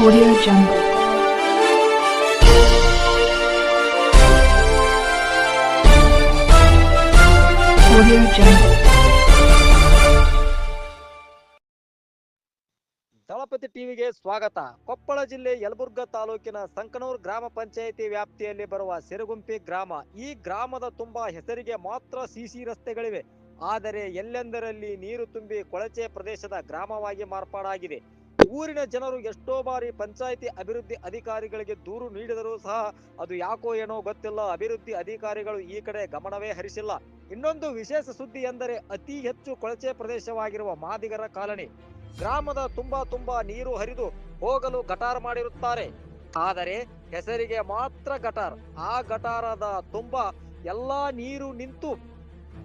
Audio Jungle. Audio. ದಳಪತಿ ಟಿವಿಗೆ ಸ್ವಾಗತ ಕೊಪ್ಪಳ ಜಿಲ್ಲೆ ಯಲಬುರ್ಗಾ ತಾಲೂಕಿನ ಸಂಕನೂರ್ ಗ್ರಾಮ ಪಂಚಾಯಿತಿ ವ್ಯಾಪ್ತಿಯಲ್ಲಿ ಬರುವ ಸಿರುಗುಂಪಿ ಗ್ರಾಮ ಈ ಗ್ರಾಮದ ತುಂಬಾ ಹೆಸರಿಗೆ ಮಾತ್ರ ಸಿಸಿ ರಸ್ತೆಗಳಿವೆ ಆದರೆ ಎಲ್ಲೆಂದರಲ್ಲಿ ನೀರು ತುಂಬಿ ಕೊಳಚೆ ಪ್ರದೇಶದ ಗ್ರಾಮವಾಗಿ ಮಾರ್ಪಾಡಾಗಿದೆ ಊರಿನ ಜನರು ಎಷ್ಟೋ ಬಾರಿ ಪಂಚಾಯಿತಿ ಅಭಿವೃದ್ಧಿ ಅಧಿಕಾರಿಗಳಿಗೆ ದೂರು ನೀಡಿದರೂ ಸಹ ಅದು ಯಾಕೋ ಏನೋ ಗೊತ್ತಿಲ್ಲ. ಅಭಿವೃದ್ಧಿ ಅಧಿಕಾರಿಗಳು ಈ ಕಡೆ ಗಮನವೇ ಹರಿಸಿಲ್ಲ. ಇನ್ನೊಂದು ವಿಶೇಷ ಸುದ್ದಿ ಎಂದರೆ ಅತಿ ಹೆಚ್ಚು ಕೊಳಚೆ ಪ್ರದೇಶವಾಗಿರುವ ಮಾದಿಗರ ಕಾಲನಿ. ಗ್ರಾಮದ ತುಂಬಾ ತುಂಬಾ ನೀರು ಹರಿದು ಹೋಗಲು ಗಟಾರ್ ಮಾಡಿರುತ್ತಾರೆ. ಆದರೆ ಹೆಸರಿಗೆ ಮಾತ್ರ ಗಟಾರ್. ಆ ಗಟಾರದ ತುಂಬಾ ಎಲ್ಲಾ ನೀರು ನಿಂತು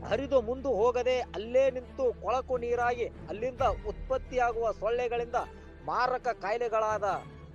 ಹರಿದು ಮುಂದು ಹೋಗದೆ ಅಲ್ಲೇ ನಿಂತು ಕೊಳಕು ನೀರಾಗಿ ಅಲ್ಲಿಂದ ಉತ್ಪತ್ತಿಯಾಗುವ ಸೊಳ್ಳೆಗಳಿಂದ ಮಾರಕ ಕಾಯಿಲೆಗಳಾದ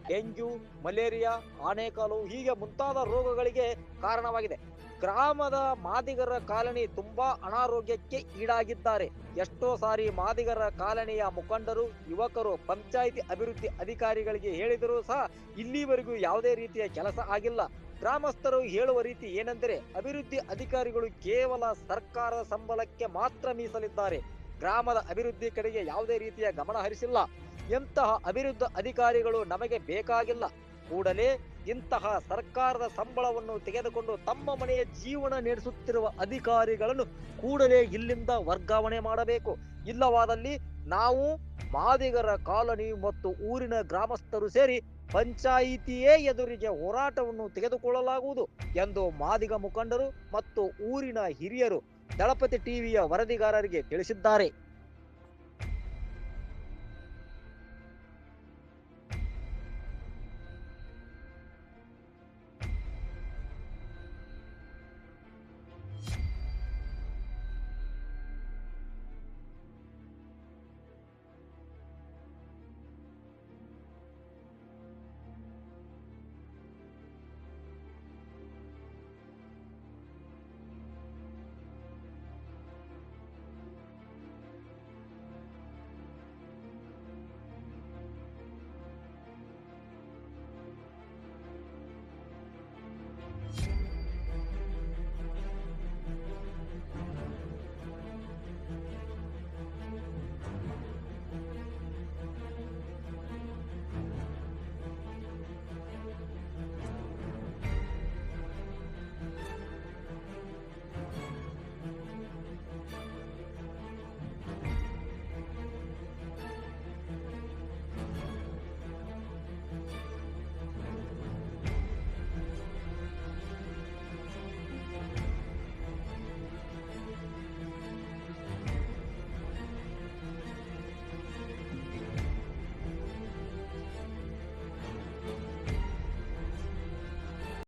ಡೆಂಗ್ಯೂ, ಮಲೇರಿಯಾ, ಆನೆಕಾಲು ಹೀಗೆ ಮುಂತಾದ ರೋಗಗಳಿಗೆ ಕಾರಣವಾಗಿದೆ. ಗ್ರಾಮದ ಮಾದಿಗರ ಕಾಲನಿ ತುಂಬಾ ಅನಾರೋಗ್ಯಕ್ಕೆ ಈಡಾಗಿದ್ದಾರೆ. ಎಷ್ಟೋ ಸಾರಿ ಮಾದಿಗರ ಕಾಲನಿಯ ಮುಖಂಡರು, ಯುವಕರು, ಪಂಚಾಯಿತಿ ಅಭಿವೃದ್ಧಿ ಅಧಿಕಾರಿಗಳಿಗೆ ಹೇಳಿದರೂ ಸಹ ಇಲ್ಲಿವರೆಗೂ ಯಾವುದೇ ರೀತಿಯ ಕೆಲಸ ಆಗಿಲ್ಲ. ಗ್ರಾಮಸ್ಥರು ಹೇಳುವ ರೀತಿ ಏನೆಂದರೆ, ಅಭಿವೃದ್ಧಿ ಅಧಿಕಾರಿಗಳು ಕೇವಲ ಸರ್ಕಾರದ ಸಂಬಳಕ್ಕೆ ಮಾತ್ರ ಮೀಸಲಿದ್ದಾರೆ. ಗ್ರಾಮದ ಅಭಿವೃದ್ಧಿ ಕಡೆಗೆ ಯಾವುದೇ ರೀತಿಯ ಗಮನ ಹರಿಸಿಲ್ಲ. ಎಂತಹ ಅಭಿವೃದ್ಧಿ ಅಧಿಕಾರಿಗಳು ನಮಗೆ ಬೇಕಾಗಿಲ್ಲ. ಕೂಡಲೇ ಇಂತಹ ಸರ್ಕಾರದ ಸಂಬಳವನ್ನು ತೆಗೆದುಕೊಂಡು ತಮ್ಮ ಮನೆಯ ಜೀವನ ನಡೆಸುತ್ತಿರುವ ಅಧಿಕಾರಿಗಳನ್ನು ಕೂಡಲೇ ಇಲ್ಲಿಂದ ವರ್ಗಾವಣೆ ಮಾಡಬೇಕು. ಇಲ್ಲವಾದಲ್ಲಿ ನಾವು ಮಾದಿಗರ ಕಾಲನಿ ಮತ್ತು ಊರಿನ ಗ್ರಾಮಸ್ಥರು ಸೇರಿ ಪಂಚಾಯಿತಿಯೇ ಎದುರಿಗೆ ಹೋರಾಟವನ್ನು ತೆಗೆದುಕೊಳ್ಳಲಾಗುವುದು ಎಂದು ಮಾದಿಗ ಮುಖಂಡರು ಮತ್ತು ಊರಿನ ಹಿರಿಯರು ದಳಪತಿ ಟಿವಿಯ ವರದಿಗಾರರಿಗೆ ತಿಳಿಸಿದ್ದಾರೆ